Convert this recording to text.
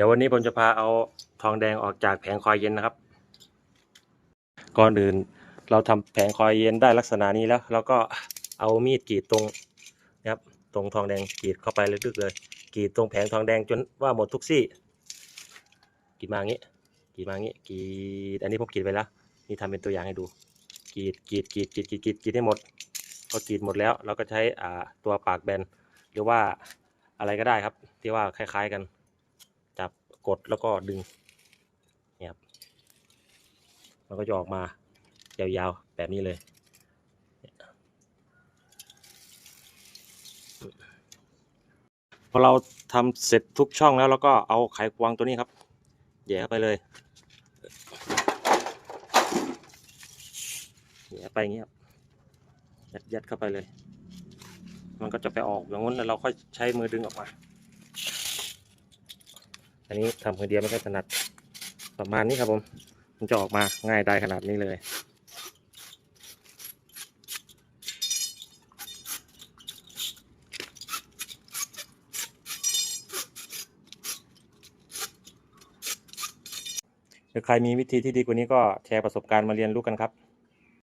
ดี๋ยววันนี้ผมจะพาเอาทองแดงออกจากแผงคอยเย็นนะครับ ก่อนอื่นเราทำแผงคอยเย็นได้ลักษณะนี้แล้วเราก็เอามีดกรีดตรงนะครับตรงทองแดงกรีดเข้าไปลึกๆเลยกรีดตรงแผงทองแดงจนว่าหมดทุกซี่กรีดมาอย่างนี้กรีดมาอย่างนี้กรีดอันนี้ผมกรีดไปแล้วนี่ทำเป็นตัวอย่างให้ดูกรีดกรีดกรีดกรีดกรีดกรีดกรีดให้หมดพอกรีดหมดแล้วเราก็ใช้อ่าตัวปากแบนหรือว่าอะไรก็ได้ครับที่ว่าคล้าย ๆกัน กดแล้วก็ดึงเนี่ยครับมันก็จะออกมายาวๆแบบนี้เลย พอเราทำเสร็จทุกช่องแล้วเราก็เอาไขควงตัวนี้ครับแย่ไปเลยแย่ไปอย่างเงี้ยครับยัดยัดเข้าไปเลย มันก็จะไปออกอย่างนู้นแล้วเราค่อยใช้มือดึงออกมา อันนี้ทำคนเดียวไม่ค่อยถนัดประมาณนี้ครับผม มันจะออกมาง่ายได้ขนาดนี้เลย หรือใครมีวิธีที่ดีกว่านี้ก็แชร์ประสบการณ์มาเรียนรู้กันครับ